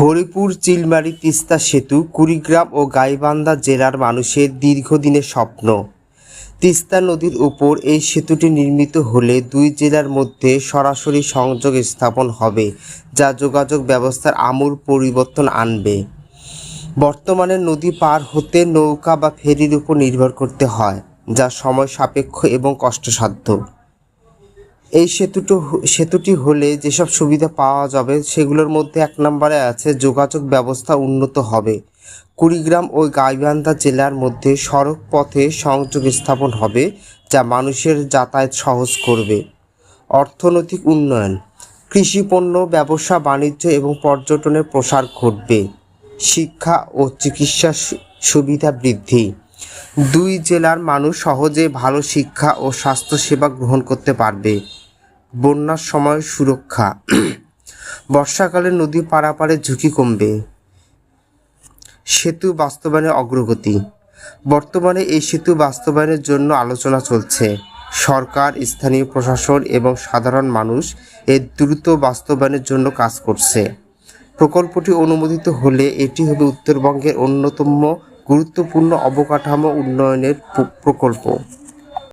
হরিপুর, চিলমারি, তিস্তা সেতু, কুড়িগ্রাম ও গাইবান্ধা জেলার মানুষের দীর্ঘদিনের স্বপ্ন। তিস্তা নদীর উপর এই সেতুটি নির্মিত হলে দুই জেলার মধ্যে সরাসরি সংযোগ স্থাপন হবে, যা যোগাযোগ ব্যবস্থার আমূল পরিবর্তন আনবে। বর্তমানে নদী পার হতে নৌকা বা ফেরির উপর নির্ভর করতে হয়, যা সময় সাপেক্ষ এবং কষ্টসাধ্য। এই সেতুটো সেতুটি হলে যেসব সুবিধা পাওয়া যাবে সেগুলোর মধ্যে এক নম্বরে আছে যোগাযোগ ব্যবস্থা উন্নত হবে। কুড়িগ্রাম ও গাইবান্ধা জেলার মধ্যে সড়ক পথে সংযোগ স্থাপন হবে যা মানুষের যাতায়াত সহজ করবে। অর্থনৈতিক উন্নয়ন, কৃষি পণ্য, ব্যবসা, বাণিজ্য এবং পর্যটনের প্রসার ঘটবে। শিক্ষা ও চিকিৎসা সুবিধা বৃদ্ধি। দুই জেলার মানুষ সহজে ভালো শিক্ষা ও স্বাস্থ্যসেবা গ্রহণ করতে পারবে। বন্যার সময় সুরক্ষা। বর্ষাকালে নদী পারাপারে ঝুঁকি কমবে। সেতু বাস্তবায়নের অগ্রগতি। বর্তমানে এই সেতু বাস্তবায়নের জন্য আলোচনা চলছে। সরকার, স্থানীয় প্রশাসন এবং সাধারণ মানুষ এর দ্রুত বাস্তবায়নের জন্য কাজ করছে। প্রকল্পটি অনুমোদিত হলে এটি হবে উত্তরবঙ্গের অন্যতম গুরুত্বপূর্ণ অবকাঠামো উন্নয়নের প্রকল্প।